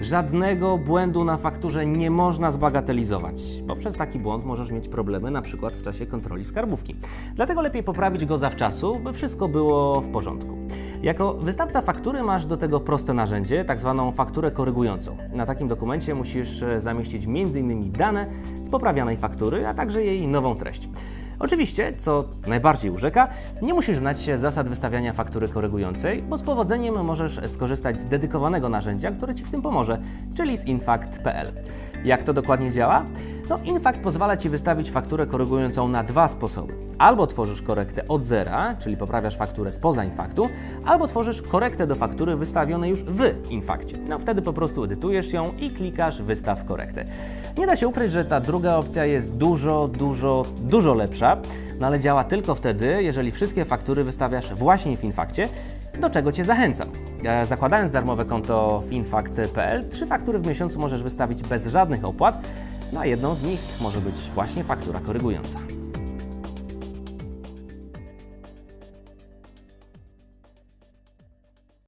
Żadnego błędu na fakturze nie można zbagatelizować, bo przez taki błąd możesz mieć problemy na przykład w czasie kontroli skarbówki. Dlatego lepiej poprawić go zawczasu, by wszystko było w porządku. Jako wystawca faktury masz do tego proste narzędzie, tak zwaną fakturę korygującą. Na takim dokumencie musisz e, zamieścić m.in. dane z poprawianej faktury, a także jej nową treść. Oczywiście, co najbardziej urzeka, nie musisz znać się zasad wystawiania faktury korygującej, bo z powodzeniem możesz skorzystać z dedykowanego narzędzia, które Ci w tym pomoże, czyli z infact.pl. Jak to dokładnie działa? No, Infact pozwala Ci wystawić fakturę korygującą na dwa sposoby. Albo tworzysz korektę od zera, czyli poprawiasz fakturę spoza Infactu, albo tworzysz korektę do faktury wystawionej już w Infakcie. No wtedy po prostu edytujesz ją i klikasz wystaw korektę. Nie da się ukryć, że ta druga opcja jest dużo, dużo, dużo lepsza, no ale działa tylko wtedy, jeżeli wszystkie faktury wystawiasz właśnie w Infakcie, do czego Cię zachęcam. E, Zakładając darmowe konto w infact.pl, trzy faktury w miesiącu możesz wystawić bez żadnych opłat, no a jedną z nich może być właśnie faktura korygująca.